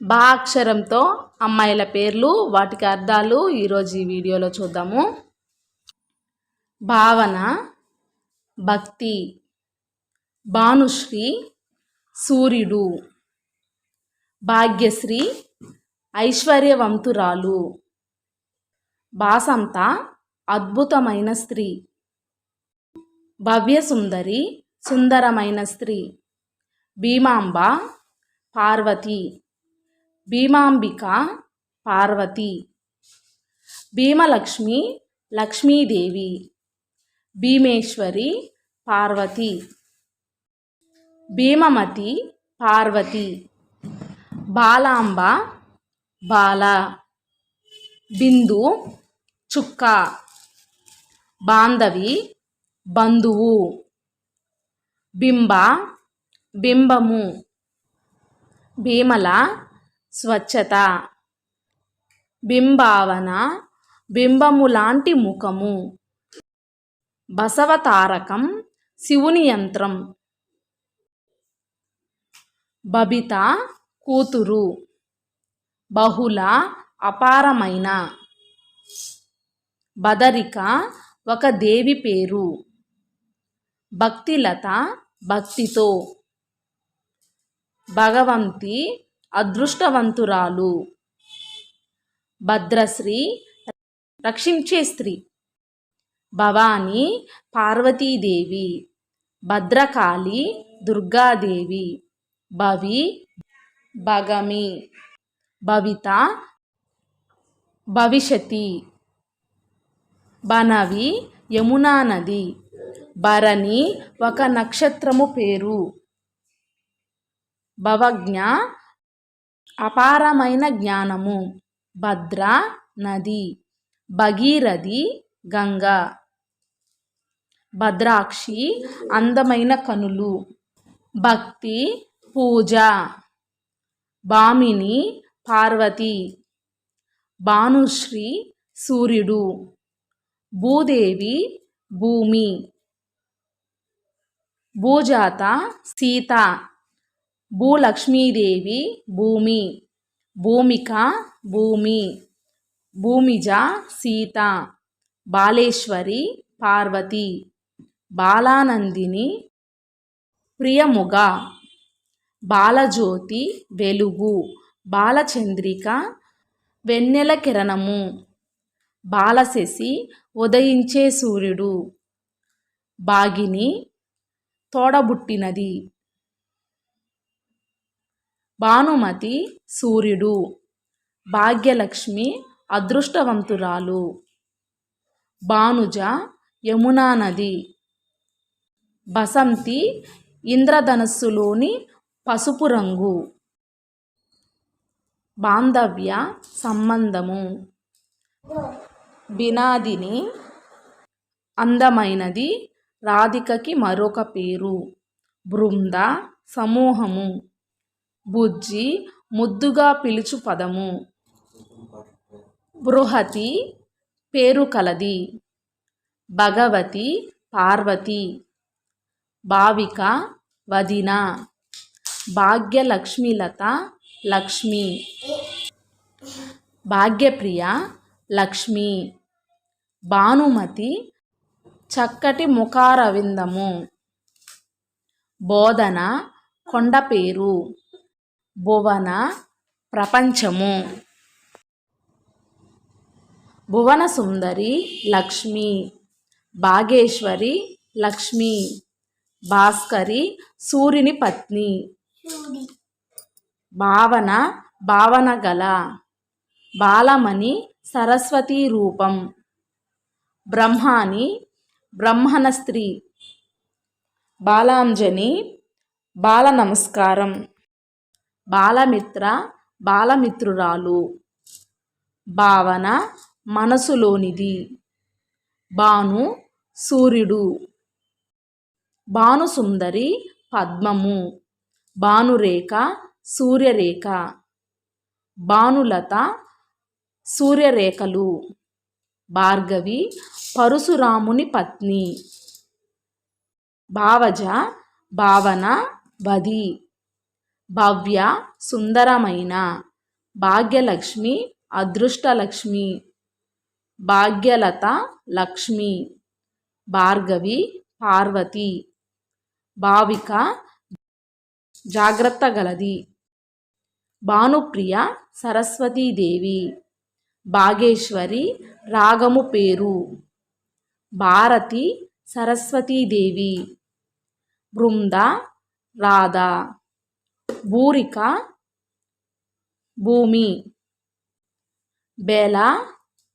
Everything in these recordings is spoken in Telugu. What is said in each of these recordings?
బా అక్షరంతో అమ్మాయిల పేర్లు వాటికి అర్థాలు ఈరోజు ఈ వీడియోలో చూద్దాము. భావన భక్తి భానుశ్రీ సూర్యుడు భాగ్యశ్రీ ఐశ్వర్యవంతురాలు బాసంత అద్భుతమైన స్త్రీ భవ్యసుందరి సుందరమైన స్త్రీ భీమాంబ పార్వతి భీమాంబిక పార్వతి. భీమలక్ష్మి లక్ష్మీదేవి. భీమేశ్వరి పార్వతి. భీమమతి పార్వతి. బాలాంబ బాల. బిందు చుక్క. బాంధవి బంధువు. బింబ బింబము. భీమల స్వచ్ఛత బింబావన బింబము లాంటి ముఖము. బసవతారకం శివుని యంత్రం. బబిత కూతురు. బహుళ అపారమైన. బదరిక ఒక దేవి పేరు. భక్తిలత భక్తితో. భగవంతి అదృష్టవంతురాలు. భద్రశ్రీ రక్షించే స్త్రీ. భవానీ పార్వతీదేవి. భద్రకాళి దుర్గాదేవి. భవి భగమి. భవిత భవిష్యతి. బనవి యమునా నది. భరణి ఒక నక్షత్రము పేరు. భవజ్ఞ అపారమైన జ్ఞానము. భద్ర నది భగీరథి గంగ. భద్రాక్షి అందమైన కనులు. భక్తి పూజ. భామిని పార్వతి. భానుశ్రీ సూర్యుడు. భూదేవి భూమి. భూజాత సీత. భూలక్ష్మీదేవి భూమి భూమిక భూమి భూమిజ సీత బాలేశ్వరి పార్వతి బాలానందిని ప్రియముగ బాలజ్యోతి వెలుగు బాలచంద్రిక వెన్నెల కిరణము బాలశశి ఉదయించే సూర్యుడు బాగిని తోడబుట్టినది. భానుమతి సూర్యుడు. భాగ్యలక్ష్మి అదృష్టవంతురాలు. భానుజ యమునా నది. బసంతి ఇంద్రధనస్సులోని పసుపు రంగు. బాంధవ్య సంబంధము. బినాదిని అందమైనది రాధికకి మరొక పేరు. బృంద సమూహము. బుజ్జి ముద్దుగా పిలుచు పదము. బృహతి పేరు కలది. భగవతి పార్వతి. భావిక వదిన. భాగ్యలక్ష్మిలత లక్ష్మి. భాగ్యప్రియ లక్ష్మి. భానుమతి చక్కటి ముఖారవిందము. బోధన కొండ పేరు భువన ప్రపంచము. భువన సుందరి లక్ష్మి భాగేశ్వరి లక్ష్మి భాస్కరి సూర్యుని పత్ని. భావన భావన గల బాలమణి సరస్వతి రూపం. బ్రహ్మాని బ్రహ్మణ స్త్రీ. బాలాంజని బాల నమస్కారం. బాలమిత్ర బాలమిత్రురాలు. భావన మనసులోనిది. భాను సూర్యుడు. భానుసుందరి పద్మము. భానురేఖ సూర్యరేఖ. భానులత సూర్యరేఖలు. భార్గవి పరశురాముని పత్ని. భావజ భావన వది భవ్య సుందరమైన. భాగ్యలక్ష్మి అదృష్టలక్ష్మి. భాగ్యలత లక్ష్మి. భార్గవి పార్వతి. భావిక జాగ్రత్త గలది. భానుప్రియ సరస్వతీదేవి భాగేశ్వరి రాగము పేరు. భారతి సరస్వతీదేవి బృంద రాధ. బూరిక భూమి బేల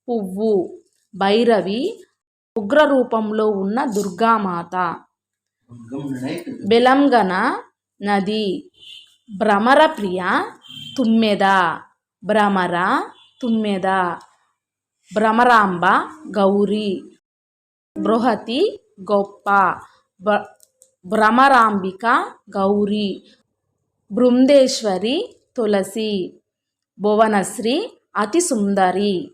పువ్వు భైరవి ఉగ్ర రూపంలో ఉన్న దుర్గామాత. బెలంగన నది భ్రమరప్రియ తుమ్మెద భ్రమర తుమ్మెద భ్రమరాంబ గౌరీ బృహతి గొప్ప భ- భ్రమరాంబిక గౌరీ బృందేశ్వరి తులసి భువనశ్రీ అతి సుందరి.